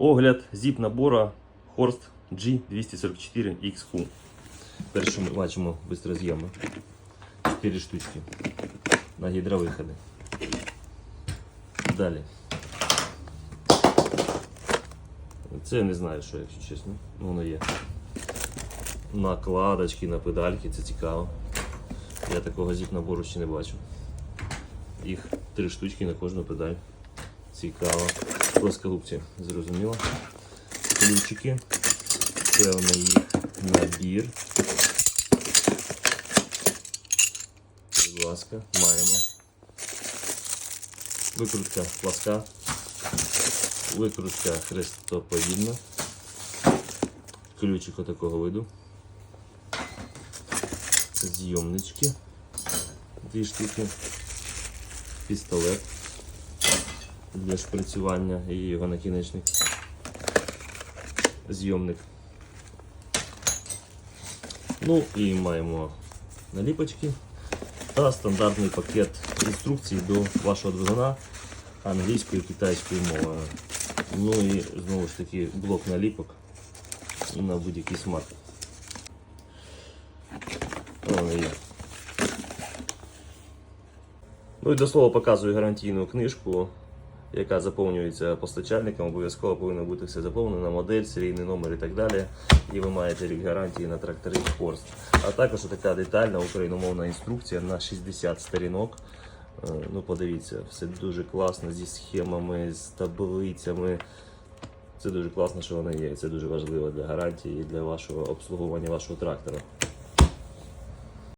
Огляд зіп набора Horst G244XQ. Перше ми бачимо бистроз'єми. 4 штучки. На гідровиходи. Далі. Це я не знаю, що, якщо чесно. Ну, Воно є. Накладочки на педальки, це цікаво. Я такого зіп набору ще не бачив. Їх три штучки на кожну педаль. Цікаво. Плоскогубці, зрозуміло. Ключики. Певний їх набір. Будь ласка, маємо. Викрутка пласка. Викрутка хрестоподібна. Ключик отакого виду. Зйомнички. Дві штуки. Пістолет для шприцювання і його накінечник. Зйомник. Ну і маємо наліпочки та стандартний пакет інструкцій до вашого двигуна англійською і китайською мовою. Ну і знову ж таки блок наліпок на будь-який смак. Ну і до слова показую гарантійну книжку, яка заповнюється постачальником. Обов'язково повинно бути все заповнено, модель, серійний номер і так далі. І ви маєте рік гарантії на трактори Хорст. А також така детальна україномовна інструкція на 60 сторінок. Е, Ну, подивіться, все дуже класно зі схемами, з таблицями. Це дуже класно, що вона є. Це дуже важливо для гарантії і для вашого обслуговування вашого трактора.